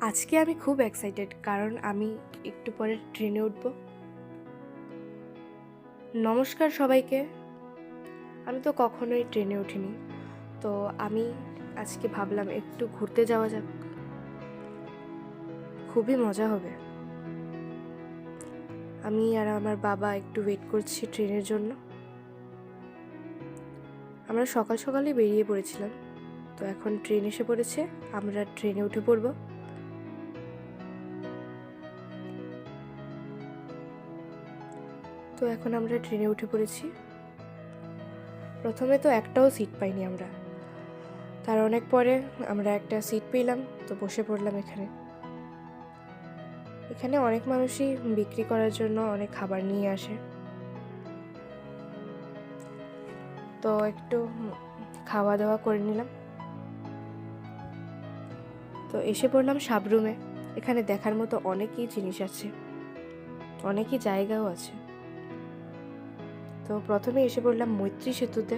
আজকে আমি খুব এক্সাইটেড কারণ আমি একটু পরে ট্রেনে উঠব। নমস্কার সবাইকে। আমি তো কখনোই ট্রেনে উঠিনি। তো আমি আজকে ভাবলাম একটু ঘুরতে যাওয়া যাক। খুবই মজা হবে। আমি আর আমার বাবা একটু ওয়েট করছি ট্রেনের জন্য। আমরা সকাল সকালে বেরিয়ে পড়েছিলাম। তো এখন ট্রেন এসে পড়েছে, আমরা ট্রেনে উঠে পড়ব। তো এখন আমরা ট্রেনে উঠে পড়েছি। প্রথমে তো একটাও সিট পাইনি আমরা। তার অনেক পরে আমরা একটা সিট পেলাম, তো বসে পড়লাম এখানে। এখানে অনেক মানুষই বিক্রি করার জন্য অনেক খাবার নিয়ে আসে। তো একটু খাওয়া দাওয়া করে নিলাম। তো এসে পড়লাম সাবরুমে এখানে দেখার মতো অনেকই জিনিস আছে। অনেকই জায়গাও আছে। তো প্রথমে এসে পড়লাম মৈত্রী সেতুতে।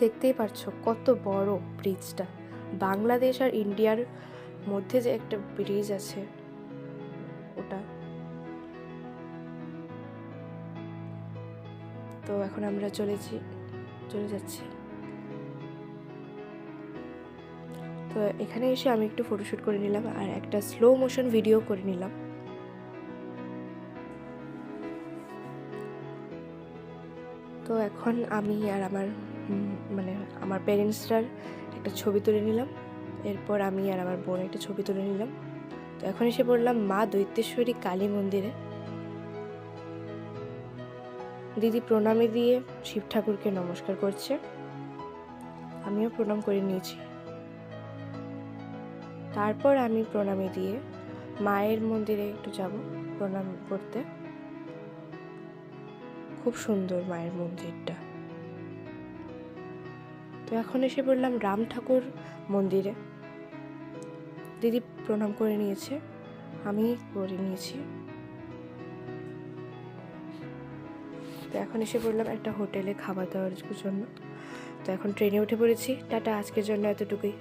দেখতেই পারছ কত বড় ব্রিজটা বাংলাদেশ আর ইন্ডিয়ার মধ্যে যে একটা ব্রিজ আছে, ওটা। তো এখন আমরা চলেছি চলে যাচ্ছি। তো এখানে এসে আমি একটু ফটোশ্যুট করে নিলাম আর একটা স্লো মোশন ভিডিও করে নিলাম। তো এখন আমি আর আমার মানে আমার প্যারেন্টসরার একটা ছবি তুলে নিলাম। এরপর আমি আর আমার বোন একটা ছবি তুলে নিলাম। তো এখন এসে পড়লাম মা দৈত্যেশ্বরী কালী মন্দিরে। দিদি প্রণামে দিয়ে শিব ঠাকুরকে নমস্কার করছে। আমিও প্রণাম করে নিয়েছি। তারপর আমি প্রণামে দিয়ে মায়ের মন্দিরে একটু যাব প্রণাম করতে। খুব সুন্দর মায়ের মন্দিরটা। তো এখন এসে পড়লাম রাম ঠাকুর মন্দিরে। দিদি প্রণাম করে নিয়েছে, আমি করে নিয়েছি। তো এখন এসে পড়লাম একটা হোটেলে খাবার দাওয়ার জন্য। তো এখন ট্রেনে উঠে পড়েছি। টাটা, আজকের জন্য এতটুকুই।